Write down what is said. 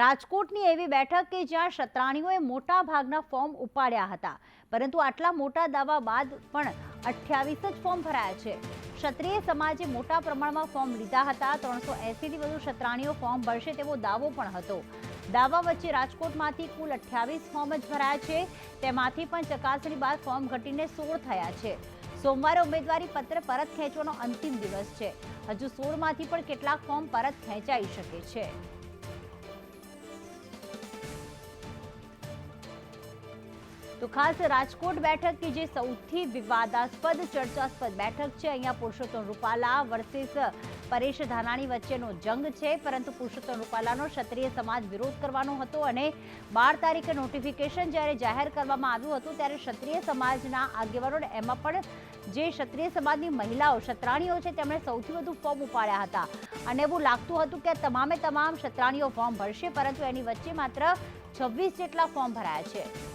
રાજકોટની એવી બેઠક કે જ્યાં શત્રાણીઓએ મોટા ભાગના ફોર્મ ઉપાડ્યા હતા. પરંતુ આટલા મોટા દાવા બાદ પણ અઠ્યાવીસ જ ફોર્મ ભરાયા છે. ક્ષત્રિય સમાજે મોટા પ્રમાણમાં ફોર્મ લીધા હતા. ત્રણસો એસીથી વધુ ક્ષત્રાણીઓ ફોર્મ ભરશે તેવો દાવો પણ હતો. દાવા વચ્ચે રાજકોટમાંથી કુલ અઠ્યાવીસ ફોર્મ જ ભરાયા છે. તેમાંથી પણ ચકાસણી બાદ ફોર્મ ઘટીને સોળ થયા છે. સોમવારે ઉમેદવારી પત્ર પરત ખેંચવાનો અંતિમ દિવસ છે. હજુ સોળમાંથી પણ કેટલાક ફોર્મ પરત ખેંચાઈ શકે છે. તો ખાસ રાજકોટ બેઠક કે જે સૌથી વિવાદાસ્પદ, ચર્ચાસ્પદ બેઠક છે. અહીંયા પુરુષોત્તમ રૂપાલા વર્સિસ પરેશ ધાનાણી વચ્ચેનો જંગ છે. પરંતુ પુરુષોત્તમ રૂપાલાનો ક્ષત્રિય સમાજ વિરોધ કરવાનો હતો અને બાર તારીખે નોટિફિકેશન જ્યારે જાહેર કરવામાં આવ્યું હતું, ત્યારે ક્ષત્રિય સમાજના આગેવાનો એમાં પણ જે ક્ષત્રિય સમાજની મહિલાઓ, ક્ષત્રાણીઓ છે, તેમણે સૌથી વધુ ફોર્મ ઉપાડ્યા હતા. અને એવું લાગતું હતું કે તમામે તમામ ક્ષત્રાણીઓ ફોર્મ ભરશે, પરંતુ એની વચ્ચે માત્ર છવ્વીસ જેટલા ફોર્મ ભરાયા છે.